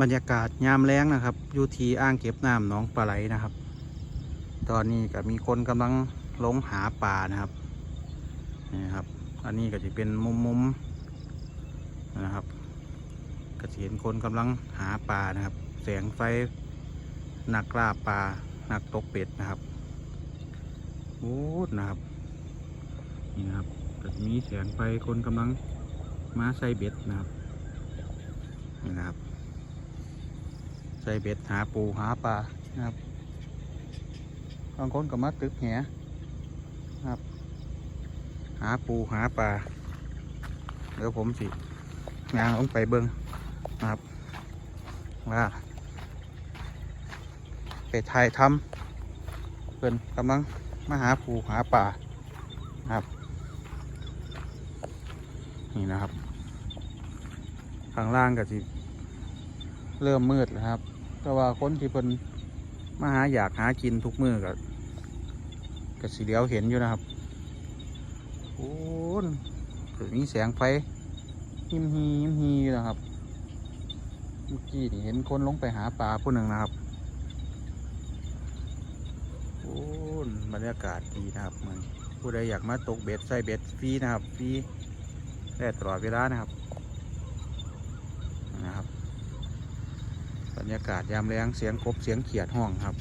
บรรยากาศยามแล้งนะครับอยู่ที่อ่างเก็บน้ำหนองปลาไหลนะครับ ตอนนี้ก็มีคนกำลังลงหาปลานะครับนี่ครับ อันนี้ก็จะเป็นมุมมุมนะครับก็จะเห็นคนกำลังหาปลานะครับ แสงไฟนักล่าปลานักตกเป็ดนะครับโอ้นะครับนี่นะครับก็จะมีแสงไฟคนกำลังมาใส่เบ็ดนะครับนี่นะครับ ใส่เบ็ดหาปูหาปลานะครับบางคนก็มาตึกแหครับ หาปูหาปลาเดี๋ยวผมสิงางลงไปเบิ้งนะครับ ว่า ไปถ่ายทำเพิ่นกำลังมาหาปูหาปลาครับ นี่นะครับ ข้างล่างก็สิเริ่มมืดแล้วครับ แต่ว่าคนที่เพิ่นมาหาอยากหากินทุกมือก็ก็สีเดียวเห็นอยู่นะครับโอ้นเกิดมีแสงไฟหิมฮีหิมฮีนะครับเมื่อกี้นี่เห็นคนลงไปหาปลาผู้หนึ่งนะครับโอ้นบรรยากาศดีนะครับเหมือนผู้ใดอยากมาตกเบ็ดใส่เบ็ดฟรีนะครับฟรีได้ตลอดเวลานะครับ บ รรยากาศยามแรงเสียงกบเสียงเขียดห้องครับ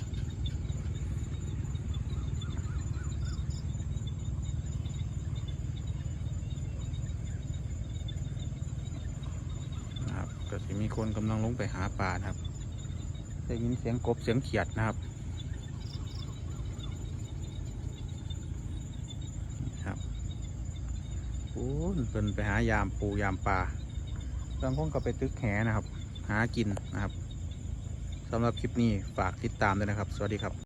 นะครับก็จะมีคนกำลังลงไปหาปลาครับได้ยินเสียงกบเสียงเขียดนะครับครับโอ้เพิ่นไปหายามปูยามปลาบางคนก็ไปตึกแหนะครับ หากินนะครับ สำหรับคลิปนี้ฝากติดตามด้วยนะครับ สวัสดีครับ